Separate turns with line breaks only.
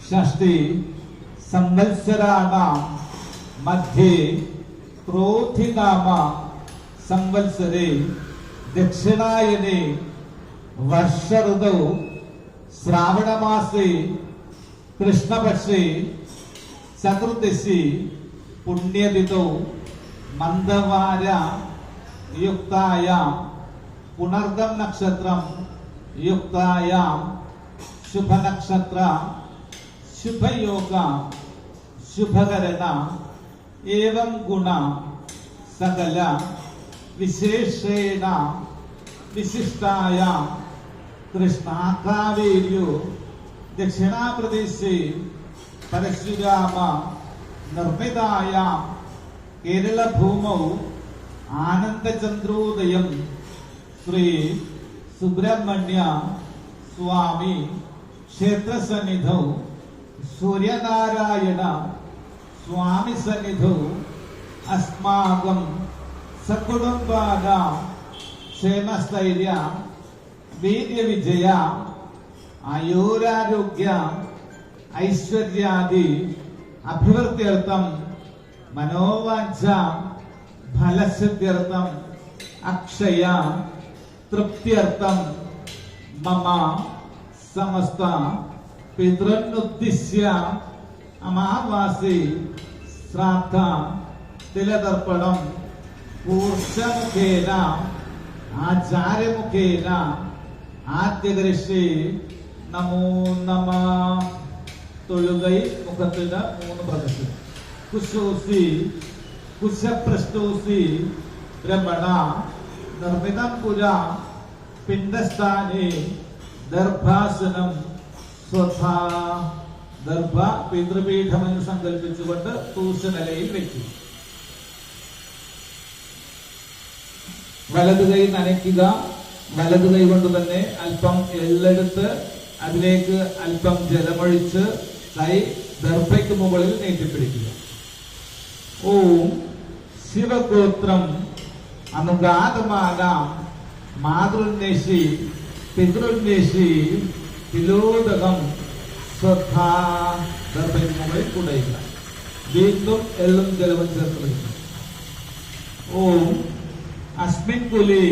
షష్ఠి సంవత్సరాణం మధ్య క్రోధినామ సంవత్సరే దక్షిణాయనే వర్ష ఋతౌ శ్రావణమాసే కృష్ణపక్షే చతుర్దశి పుణ్యతిథౌ మందవార యుక్తాయాం పునర్దం నక్షత్రం యుక్తాయాం ಶುಭನಕ್ಷತ್ರ ശുഭയോഗ ശുഭകരണ ഏവം ഗുണ സകല വിശേഷേണ വിശിഷ്ടായ കൃഷ്ണാകാവേര്യു ദക്ഷിണാപ്രദേശേ പരശുരാമ നിർമ്മിതായ കേരളഭൂമൗ ആനന്ദചന്ദ്രോദയം ശ്രീ സുബ്രഹ്മണ്യ സ്വാമി ക്ഷേത്രസന്നിധൗ സൂര്യനാരായണ സ്വാമി സന്നിധൗ അസ്മാകം സകുടുംബാനാം ക്ഷേമസ്ഥൈര്യ വീര്യവിജയ ആയുരാരോഗ്യ ഐശ്വര്യാദി അഭിവൃദ്ധ്യർത്ഥം മനോവാഞ്ച ഫലസിദ്ധ്യർത്ഥം അക്ഷയ തൃപ്തിയർത്ഥം മമ സമസ്ത പിതൃന്നുദ്ദിശ്യ അമാവാസി ശ്രാദ്ധ തിലതർപ്പണം കൂർച്ചമുഖേന ആചാര്യമുഖേന ആദ്യദൃശി നമോ നമ. തൊഴുകൈ മുഖത്തിന് മൂന്ന് പ്രദർശനം. കുശോസി കുശപൃഷ്ടോസി ബ്രഹ്മണ നിർമ്മിതം പുര പിണ്ടസ്ഥാനെ ദർഭാസനം സ്വധാ ദർഭ പിതൃപീഠമെന്ന് സങ്കല്പിച്ചുകൊണ്ട് തൂശനിലയിൽ വെച്ചു വലതു കൈ നനയ്ക്കുക വലതു കൈ കൊണ്ട് തന്നെ അല്പം എള്ളെടുത്ത് അതിലേക്ക് അല്പം ജലമൊഴിച്ച് കൈ ദർഭയ്ക്ക് മുകളിൽ നീട്ടിപ്പിടിക്കുക. ഓം ശിവഗോത്രം അനുഗാതമാകാം മാതൃന്വേഷി పితృజ్ఞేసి తిలోదకం శ్రద్ధా డెబ్బై మూడై కూడా దీంతో ఎల్లం జలవం చేస్తుంది ఓం అస్మిన్ కులి